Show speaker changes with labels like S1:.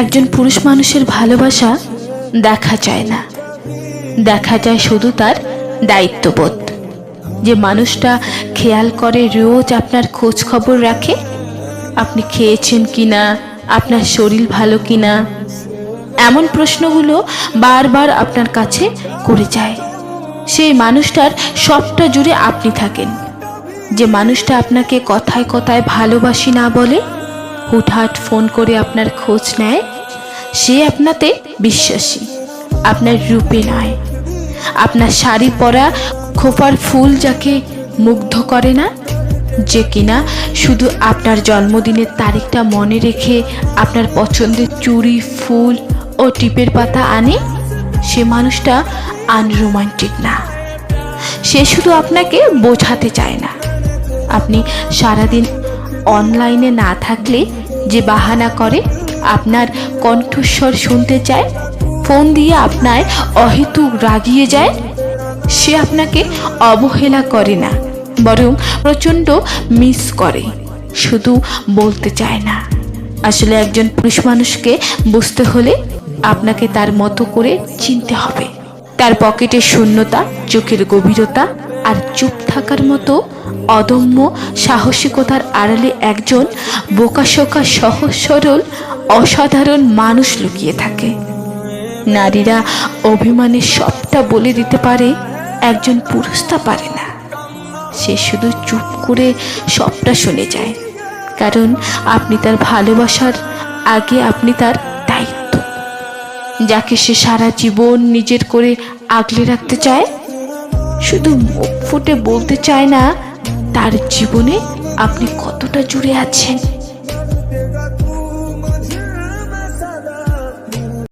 S1: একজন পুরুষ মানুষের ভালোবাসা দেখা যায় না। দেখা যায় শুধু তার দায়িত্ববোধ। যে মানুষটা খেয়াল করে রোজ আপনার খোঁজ খবর রাখে, আপনি খেয়েছেন কি না আপনার শরীর ভালো কি না এমন প্রশ্নগুলো বারবার আপনার কাছে করে যায়। সেই মানুষটার সবটা জুড়ে আপনি থাকেন। যে মানুষটা আপনাকে কথায় কথায় ভালোবাসি না বলে হুটহাট ফোন করে আপনার খোঁজ নেয়, সে আপনাতে বিশ্বাসী, আপনার রূপে নয় আপনার শাড়ি পরা খোপার ফুল যাকে মুগ্ধ করে না, যে কিনা শুধু আপনার জন্মদিনের তারিখটা মনে রেখে আপনার পছন্দের চুড়ি, ফুল ও টিপের পাতা আনে, সে মানুষটা আনরোমান্টিক না। সে শুধু আপনাকে বোঝাতে চায় না। আপনি সারাদিন অনলাইনে না থাকলে যে বাহানা করে, আপনার কণ্ঠস্বর শুনতে চায়, ফোন দিয়ে আপনার অহেতুক রাগিয়ে যায়, সে আপনাকে অবহেলা করে না, বরং প্রচণ্ড মিস করে, শুধু বলতে চায় না। আসলে একজন পুরুষ মানুষকে বুঝতে হলে আপনাকে তার মতো করে চিনতে হবে। তার পকেটের শূন্যতা, চোখের গভীরতা আর চুপ থাকার মতো অদম্য সাহসিকতার আড়ালে একজন বোকাশোকা সহজ সরল অসাধারণ মানুষ লুকিয়ে থাকে। নারীরা অভিমানে সবটা বলে দিতে পারে, একজন পুরুষ তা পারে না। সে শুধু চুপ করে সবটা শুনে যায়, কারণ আপনি তার ভালোবাসার আগে আপনি তার দায়িত্ব। যাকে সে সারা জীবন নিজের করে আগলে রাখতে চায় শুধু মুখ ফুটে বলতে চায় না তার জীবনে আপনি কতটা জুড়ে আছেন?